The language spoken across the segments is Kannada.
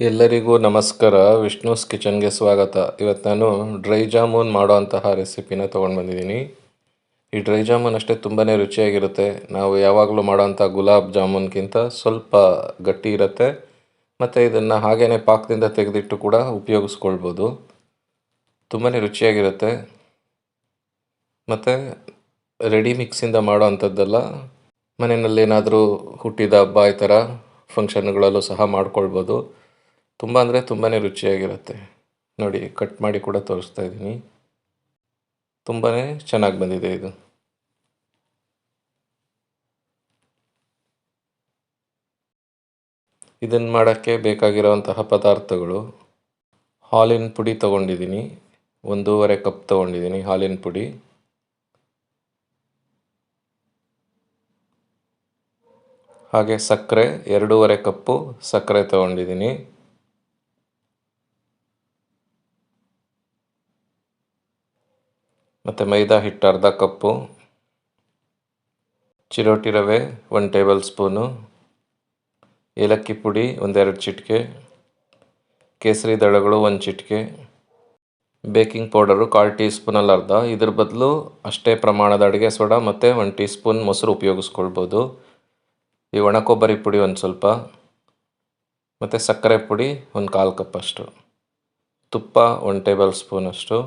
ಎಲ್ಲರಿಗೂ ನಮಸ್ಕಾರ. ವಿಷ್ಣುಸ್ ಕಿಚನ್ಗೆ ಸ್ವಾಗತ. ಇವತ್ತು ನಾನು ಡ್ರೈ ಜಾಮೂನ್ ಮಾಡೋವಂತಹ ರೆಸಿಪಿನ ತೊಗೊಂಡು ಬಂದಿದ್ದೀನಿ ಈ ಡ್ರೈ ಜಾಮೂನ್ ಅಷ್ಟೇ ತುಂಬಾ ರುಚಿಯಾಗಿರುತ್ತೆ. ನಾವು ಯಾವಾಗಲೂ ಮಾಡೋವಂಥ ಗುಲಾಬ್ ಜಾಮೂನ್ಗಿಂತ ಸ್ವಲ್ಪ ಗಟ್ಟಿ ಇರುತ್ತೆ. ಮತ್ತು ಇದನ್ನು ಹಾಗೇ ಪಾಕದಿಂದ ತೆಗೆದಿಟ್ಟು ಕೂಡ ಉಪಯೋಗಿಸ್ಕೊಳ್ಬೋದು. ತುಂಬಾ ರುಚಿಯಾಗಿರುತ್ತೆ. ಮತ್ತು ರೆಡಿ ಮಿಕ್ಸಿಂದ ಮಾಡೋ ಅಂಥದ್ದೆಲ್ಲ ಮನೆಯಲ್ಲಿ ಏನಾದರೂ ಹುಟ್ಟಿದ ಹಬ್ಬ ಈ ಥರ ಫಂಕ್ಷನ್ಗಳಲ್ಲೂ ಸಹ ಮಾಡ್ಕೊಳ್ಬೋದು. ತುಂಬ ಅಂದರೆ ತುಂಬಾ ರುಚಿಯಾಗಿರುತ್ತೆ. ನೋಡಿ, ಕಟ್ ಮಾಡಿ ಕೂಡ ತೋರಿಸ್ತಾ ಇದ್ದೀನಿ. ತುಂಬಾ ಚೆನ್ನಾಗಿ ಬಂದಿದೆ ಇದು. ಇದನ್ನು ಮಾಡೋಕ್ಕೆ ಬೇಕಾಗಿರುವಂತಹ ಪದಾರ್ಥಗಳು. ಹಾಲಿನ ಪುಡಿ ತೊಗೊಂಡಿದ್ದೀನಿ. ಒಂದೂವರೆ ಕಪ್ ತೊಗೊಂಡಿದ್ದೀನಿ ಹಾಲಿನ ಪುಡಿ. ಹಾಗೆ ಸಕ್ಕರೆ, ಎರಡೂವರೆ ಕಪ್ಪು ಸಕ್ಕರೆ ತೊಗೊಂಡಿದ್ದೀನಿ. ಮತ್ತು ಮೈದಾ ಹಿಟ್ಟು, ಅರ್ಧ ಕಪ್ಪು, ಚಿರೋಟಿ ರವೆ ಒನ್ ಟೇಬಲ್ ಸ್ಪೂನು, ಏಲಕ್ಕಿ ಪುಡಿ, ಒಂದೆರಡು ಚಿಟಿಕೆ, ಕೇಸರಿ ದಳಗಳು, ಒಂದು ಚಿಟಿಕೆ, ಬೇಕಿಂಗ್ ಪೌಡರು, ಕಾಲು ಟೀ ಸ್ಪೂನಲ್ಲಿ ಅರ್ಧ. ಇದ್ರ ಬದಲು ಅಷ್ಟೇ ಪ್ರಮಾಣದ ಅಡುಗೆ ಸೋಡಾ ಮತ್ತು ಒಂದು ಟೀ ಸ್ಪೂನ್ ಮೊಸರು ಉಪಯೋಗಿಸ್ಕೊಳ್ಬೋದು. ಈ ಒಣ ಕೊಬ್ಬರಿ ಪುಡಿ ಒಂದು ಸ್ವಲ್ಪ, ಮತ್ತು ಸಕ್ಕರೆ ಪುಡಿ ಒಂದು ಕಾಲು ಕಪ್ಪಷ್ಟು, ತುಪ್ಪ ಒಂದು ಟೇಬಲ್ ಸ್ಪೂನಷ್ಟು.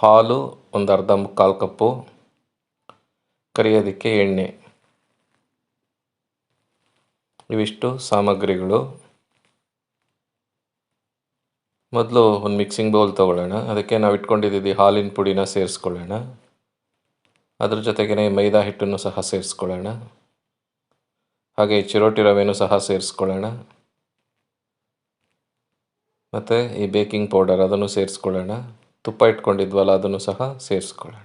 ಹಾಲು ಒಂದು ಅರ್ಧ ಮುಕ್ಕಾಲು ಕಪ್ಪು. ಕರಿಯೋದಕ್ಕೆ ಎಣ್ಣೆ. ಇವಿಷ್ಟು ಸಾಮಗ್ರಿಗಳು. ಮೊದಲು ಒಂದು ಮಿಕ್ಸಿಂಗ್ ಬೌಲ್ ತೊಗೊಳ್ಳೋಣ. ಅದಕ್ಕೆ ನಾವು ಇಟ್ಕೊಂಡಿದ್ದೀವಿ ಹಾಲಿನ ಪುಡಿನ ಸೇರಿಸ್ಕೊಳ್ಳೋಣ. ಅದ್ರ ಜೊತೆಗೇ ಮೈದಾ ಹಿಟ್ಟನ್ನು ಸಹ ಸೇರಿಸ್ಕೊಳ್ಳೋಣ. ಹಾಗೆ ಚಿರೋಟಿ ರವೆನೂ ಸಹ ಸೇರಿಸ್ಕೊಳ್ಳೋಣ. ಮತ್ತು ಈ ಬೇಕಿಂಗ್ ಪೌಡರ್ ಅದನ್ನು ಸೇರಿಸ್ಕೊಳ್ಳೋಣ. ತುಪ್ಪ ಇಟ್ಕೊಂಡಿದ್ವಲ್ಲ, ಅದನ್ನು ಸಹ ಸೇರಿಸ್ಕೊಳ್ಳೋಣ.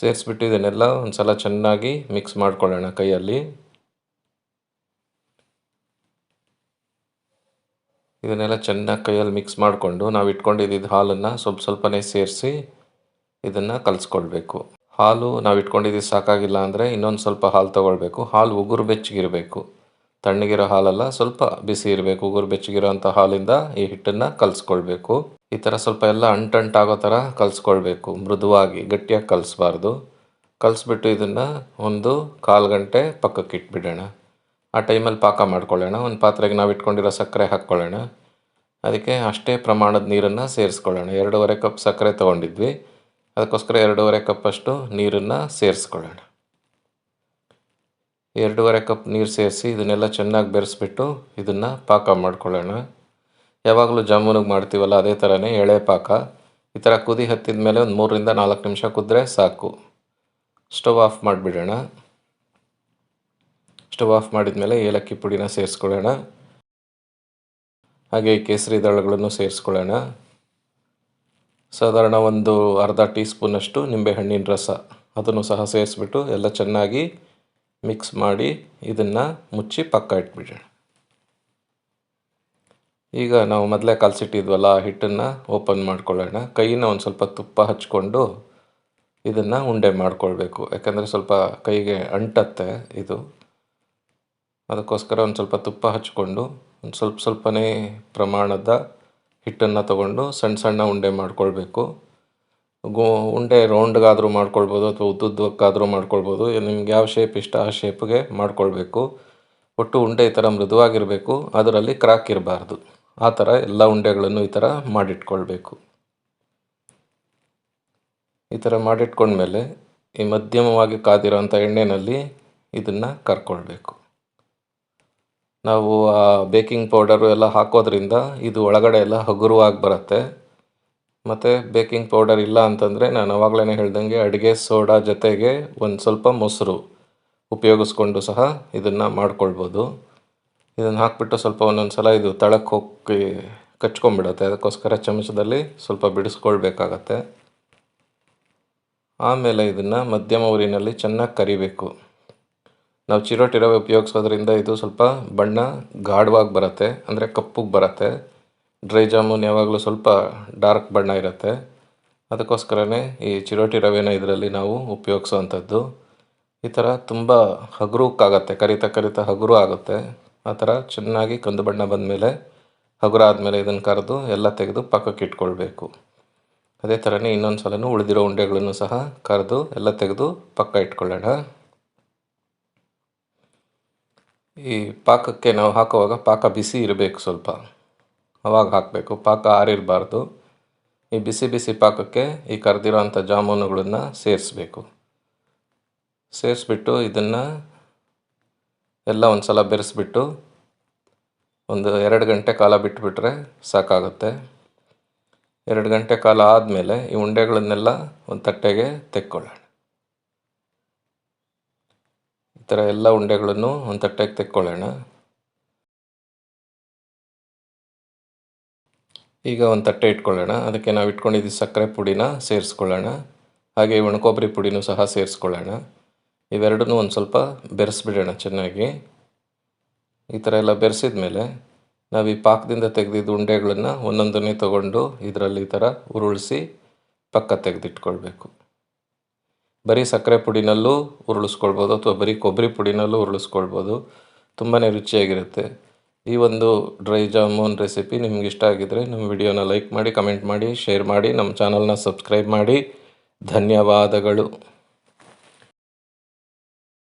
ಸೇರಿಸ್ಬಿಟ್ಟು ಇದನ್ನೆಲ್ಲ ಒಂದು ಸಲ ಚೆನ್ನಾಗಿ ಮಿಕ್ಸ್ ಮಾಡ್ಕೊಳ್ಳೋಣ ಕೈಯಲ್ಲಿ. ಇದನ್ನೆಲ್ಲ ಚೆನ್ನಾಗಿ ಕೈಯಲ್ಲಿ ಮಿಕ್ಸ್ ಮಾಡಿಕೊಂಡು ನಾವು ಇಟ್ಕೊಂಡಿದ್ದ ಹಾಲನ್ನು ಸ್ವಲ್ಪ ಸ್ವಲ್ಪನೇ ಸೇರಿಸಿ ಇದನ್ನು ಕಲಿಸ್ಕೊಳ್ಬೇಕು. ಹಾಲು ನಾವು ಇಟ್ಕೊಂಡಿದ್ದು ಸಾಕಾಗಿಲ್ಲ ಅಂದರೆ ಇನ್ನೊಂದು ಸ್ವಲ್ಪ ಹಾಲು ತೊಗೊಳ್ಬೇಕು. ಹಾಲು ಉಗುರು ಬೆಚ್ಚಗಿರಬೇಕು. ತಣ್ಣಗಿರೋ ಹಾಲಲ್ಲ ಸ್ವಲ್ಪ ಬಿಸಿ ಇರಬೇಕು. ಉಗುರು ಬೆಚ್ಚಗಿರೋ ಅಂಥ ಹಾಲಿಂದ ಈ ಹಿಟ್ಟನ್ನು ಕಲಿಸ್ಕೊಳ್ಬೇಕು. ಈ ಥರ ಸ್ವಲ್ಪ ಎಲ್ಲ ಅಂಟಂಟಾಗೋ ಥರ ಕಲಿಸ್ಕೊಳ್ಬೇಕು, ಮೃದುವಾಗಿ, ಗಟ್ಟಿಯಾಗಿ ಕಲಿಸ್ಬಾರ್ದು. ಕಲಿಸ್ಬಿಟ್ಟು ಇದನ್ನು ಒಂದು ಕಾಲು ಗಂಟೆ ಪಕ್ಕಕ್ಕೆ ಇಟ್ಬಿಡೋಣ. ಆ ಟೈಮಲ್ಲಿ ಪಾಕ ಮಾಡ್ಕೊಳ್ಳೋಣ. ಒಂದು ಪಾತ್ರೆಗೆ ನಾವು ಇಟ್ಕೊಂಡಿರೋ ಸಕ್ಕರೆ ಹಾಕ್ಕೊಳ್ಳೋಣ. ಅದಕ್ಕೆ ಅಷ್ಟೇ ಪ್ರಮಾಣದ ನೀರನ್ನು ಸೇರಿಸ್ಕೊಳ್ಳೋಣ. ಎರಡೂವರೆ ಕಪ್ ಸಕ್ಕರೆ ತೊಗೊಂಡಿದ್ವಿ. ಅದಕ್ಕೋಸ್ಕರ ಎರಡೂವರೆ ಕಪ್ಪಷ್ಟು ನೀರನ್ನು ಸೇರಿಸ್ಕೊಳ್ಳೋಣ. ಎರಡೂವರೆ ಕಪ್ ನೀರು ಸೇರಿಸಿ ಇದನ್ನೆಲ್ಲ ಚೆನ್ನಾಗಿ ಬೆರೆಸ್ಬಿಟ್ಟು ಇದನ್ನು ಪಾಕ ಮಾಡ್ಕೊಳ್ಳೋಣ. ಯಾವಾಗಲೂ ಜಾಮೂನಿಗೆ ಮಾಡ್ತೀವಲ್ಲ ಅದೇ ಥರನೇ ಎಳೆ ಪಾಕ. ಈ ಥರ ಕುದಿ ಹತ್ತಿದ ಮೇಲೆ ಒಂದು ಮೂರರಿಂದ ನಾಲ್ಕು ನಿಮಿಷ ಕುದ್ರೆ ಸಾಕು. ಸ್ಟವ್ ಆಫ್ ಮಾಡಿಬಿಡೋಣ. ಸ್ಟವ್ ಆಫ್ ಮಾಡಿದ ಮೇಲೆ ಏಲಕ್ಕಿ ಪುಡಿನ ಸೇರಿಸ್ಕೊಳ್ಳೋಣ. ಹಾಗೆ ಕೇಸರಿ ದಳಗಳನ್ನು ಸೇರಿಸ್ಕೊಳ್ಳೋಣ. ಸಾಧಾರಣ ಒಂದು ಅರ್ಧ ಟೀ ಸ್ಪೂನಷ್ಟು ನಿಂಬೆಹಣ್ಣಿನ ರಸ. ಅದನ್ನು ಸಹ ಸೇರಿಸ್ಬಿಟ್ಟು ಎಲ್ಲ ಚೆನ್ನಾಗಿ ಮಿಕ್ಸ್ ಮಾಡಿ ಇದನ್ನು ಮುಚ್ಚಿ ಪಕ್ಕ ಇಟ್ಬಿಡೋಣ. ಈಗ ನಾವು ಮೊದಲೇ ಕಲಸಿಟ್ಟಿದ್ವಲ್ಲ ಆ ಹಿಟ್ಟನ್ನು ಓಪನ್ ಮಾಡ್ಕೊಳ್ಳೋಣ. ಕೈನ ಒಂದು ಸ್ವಲ್ಪ ತುಪ್ಪ ಹಚ್ಕೊಂಡು ಇದನ್ನು ಉಂಡೆ ಮಾಡ್ಕೊಳ್ಬೇಕು. ಯಾಕಂದರೆ ಸ್ವಲ್ಪ ಕೈಗೆ ಅಂಟತ್ತೆ ಇದು. ಅದಕ್ಕೋಸ್ಕರ ಒಂದು ಸ್ವಲ್ಪ ತುಪ್ಪ ಹಚ್ಕೊಂಡು ಒಂದು ಸ್ವಲ್ಪ ಸ್ವಲ್ಪನೇ ಪ್ರಮಾಣದ ಹಿಟ್ಟನ್ನು ತಗೊಂಡು ಸಣ್ಣ ಸಣ್ಣ ಉಂಡೆ ಮಾಡ್ಕೊಳ್ಬೇಕು. ಗೋ, ಉಂಡೆ ರೌಂಡ್ಗಾದರೂ ಮಾಡ್ಕೊಳ್ಬೋದು ಅಥವಾ ಉದ್ದುದ್ದಕ್ಕಾದರೂ ಮಾಡ್ಕೊಳ್ಬೋದು. ನಿಮ್ಗೆ ಯಾವ ಶೇಪ್ ಇಷ್ಟ ಆ ಶೇಪ್ಗೆ ಮಾಡ್ಕೊಳ್ಬೇಕು. ಒಟ್ಟು ಉಂಡೆ ಈ ಥರ ಮೃದುವಾಗಿರಬೇಕು. ಅದರಲ್ಲಿ ಕ್ರಾಕ್ ಇರಬಾರ್ದು. ಆ ಥರ ಎಲ್ಲ ಉಂಡೆಗಳನ್ನು ಈ ಥರ ಮಾಡಿಟ್ಕೊಳ್ಬೇಕು. ಈ ಥರ ಮಾಡಿಟ್ಕೊಂಡ್ಮೇಲೆ ಈ ಮಧ್ಯಮವಾಗಿ ಕಾದಿರೋಂಥ ಎಣ್ಣೆಯಲ್ಲಿ ಇದನ್ನು ಕರ್ಕೊಳ್ಬೇಕು. ನಾವು ಆ ಬೇಕಿಂಗ್ ಪೌಡರು ಎಲ್ಲ ಹಾಕೋದ್ರಿಂದ ಇದು ಒಳಗಡೆ ಎಲ್ಲ ಹಗುರವಾಗಿ ಬರುತ್ತೆ. ಮತ್ತು ಬೇಕಿಂಗ್ ಪೌಡರ್ ಇಲ್ಲ ಅಂತಂದರೆ ನಾನು ಅವಾಗಲೇ ಹೇಳ್ದಂಗೆ ಅಡುಗೆ, ಸೋಡಾ ಜೊತೆಗೆ ಒಂದು ಸ್ವಲ್ಪ ಮೊಸರು ಉಪಯೋಗಿಸ್ಕೊಂಡು ಸಹ ಇದನ್ನು ಮಾಡ್ಕೊಳ್ಬೋದು. ಇದನ್ನು ಹಾಕಿಬಿಟ್ಟು ಸ್ವಲ್ಪ ಒಂದೊಂದು ಸಲ ಇದು ತಳಕ್ಕೆ ಹೋಗಿ ಕಚ್ಕೊಂಡ್ಬಿಡತ್ತೆ. ಅದಕ್ಕೋಸ್ಕರ ಚಮಚದಲ್ಲಿ ಸ್ವಲ್ಪ ಬಿಡಿಸ್ಕೊಳ್ಬೇಕಾಗತ್ತೆ. ಆಮೇಲೆ ಇದನ್ನು ಮಧ್ಯಮ ಊರಿನಲ್ಲಿ ಚೆನ್ನಾಗಿ ಕರಿಬೇಕು. ನಾವು ಚಿರೋಟಿ ರವೆ ಉಪಯೋಗಿಸೋದ್ರಿಂದ ಇದು ಸ್ವಲ್ಪ ಬಣ್ಣ ಗಾಢವಾಗಿ ಬರುತ್ತೆ, ಅಂದರೆ ಕಪ್ಪಗೆ ಬರುತ್ತೆ. ಡ್ರೈ ಜಾಮೂನ್ ಯಾವಾಗಲೂ ಸ್ವಲ್ಪ ಡಾರ್ಕ್ ಬಣ್ಣ ಇರುತ್ತೆ. ಅದಕ್ಕೋಸ್ಕರನೇ ಈ ಚಿರೋಟಿ ರವೆನ ಇದರಲ್ಲಿ ನಾವು ಉಪಯೋಗಿಸೋವಂಥದ್ದು ಈ ಥರ ತುಂಬ ಹಗುರಕ್ಕಾಗತ್ತೆ, ಕರಿತಾ ಕರಿತಾ ಹಗುರು ಆಗುತ್ತೆ. ಆ ಥರ ಚೆನ್ನಾಗಿ ಕಂದು ಬಣ್ಣ ಬಂದಮೇಲೆ ಹಗುರ ಆದಮೇಲೆ ಇದನ್ನು ಕರೆದು ಎಲ್ಲ ತೆಗೆದು ಪಕ್ಕಕ್ಕೆ ಇಟ್ಕೊಳ್ಬೇಕು. ಅದೇ ಥರನೇ ಇನ್ನೊಂದು ಸಲನೂ ಉಳಿದಿರೋ ಉಂಡೆಗಳನ್ನು ಸಹ ಕರೆದು ಎಲ್ಲ ತೆಗೆದು ಪಕ್ಕ ಇಟ್ಕೊಳ್ಳೋಣ. ಈ ಪಾಕಕ್ಕೆ ನಾವು ಹಾಕುವಾಗ ಪಾಕ ಬಿಸಿ ಇರಬೇಕು ಸ್ವಲ್ಪ. ಅವಾಗ ಹಾಕಬೇಕು. ಪಾಕ ಆರಿರಬಾರ್ದು. ಈ ಬಿಸಿ ಬಿಸಿ ಪಾಕಕ್ಕೆ ಈ ಕರೆದಿರೋ ಅಂಥ ಜಾಮೂನುಗಳನ್ನು ಸೇರಿಸ್ಬೇಕು. ಸೇರಿಸ್ಬಿಟ್ಟು ಇದನ್ನು ಎಲ್ಲ ಒಂದು ಸಲ ಬೆರೆಸ್ಬಿಟ್ಟು ಒಂದು ಎರಡು ಗಂಟೆ ಕಾಲ ಬಿಟ್ಟುಬಿಟ್ರೆ ಸಾಕಾಗುತ್ತೆ. ಎರಡು ಗಂಟೆ ಕಾಲ ಆದಮೇಲೆ ಈ ಉಂಡೆಗಳನ್ನೆಲ್ಲ ಒಂದು ತಟ್ಟೆಗೆ ತೆಕ್ಕೊಳ್ಳೋಣ. ಈ ಥರ ಎಲ್ಲ ಉಂಡೆಗಳನ್ನು ಒಂದು ತಟ್ಟೆಗೆ ತೆಕ್ಕೊಳ್ಳೋಣ. ಈಗ ಒಂದು ತಟ್ಟೆ ಇಟ್ಕೊಳ್ಳೋಣ. ಅದಕ್ಕೆ ನಾವು ಇಟ್ಕೊಂಡಿದ್ದು ಸಕ್ಕರೆ ಪುಡಿನ ಸೇರಿಸ್ಕೊಳ್ಳೋಣ. ಹಾಗೆ ಒಣಕೊಬ್ಬರಿ ಪುಡಿನೂ ಸಹ ಸೇರಿಸ್ಕೊಳ್ಳೋಣ. ಇವೆರಡನ್ನೂ ಒಂದು ಸ್ವಲ್ಪ ಬೆರೆಸ್ಬಿಡೋಣ ಚೆನ್ನಾಗಿ. ಈ ಥರ ಎಲ್ಲ ಬೆರೆಸಿದ ಮೇಲೆ ನಾವು ಈ ಪಾಕದಿಂದ ತೆಗೆದಿದ್ದ ಉಂಡೆಗಳನ್ನು ಒಂದೊಂದನ್ನೇ ತಗೊಂಡು ಇದರಲ್ಲಿ ಈ ಥರ ಉರುಳಿಸಿ ಪಕ್ಕ ತೆಗೆದಿಟ್ಕೊಳ್ಬೇಕು. ಬರೀ ಸಕ್ಕರೆ ಪುಡಿನಲ್ಲೂ ಉರುಳಿಸ್ಕೊಳ್ಬೋದು ಅಥವಾ ಬರೀ ಕೊಬ್ಬರಿ ಪುಡಿನಲ್ಲೂ ಉರುಳಿಸ್ಕೊಳ್ಬೋದು. ತುಂಬಾ ರುಚಿಯಾಗಿರುತ್ತೆ. ಈ ಒಂದು ಡ್ರೈ ಜಾಮೂನ್ ರೆಸಿಪಿ ನಿಮ್ಗೆ ಇಷ್ಟ ಆಗಿದ್ದರೆ ನಮ್ಮ ವಿಡಿಯೋನ ಲೈಕ್ ಮಾಡಿ, ಕಮೆಂಟ್ ಮಾಡಿ, ಶೇರ್ ಮಾಡಿ, ನಮ್ಮ ಚಾನಲ್ನ ಸಬ್ಸ್ಕ್ರೈಬ್ ಮಾಡಿ. ಧನ್ಯವಾದಗಳು.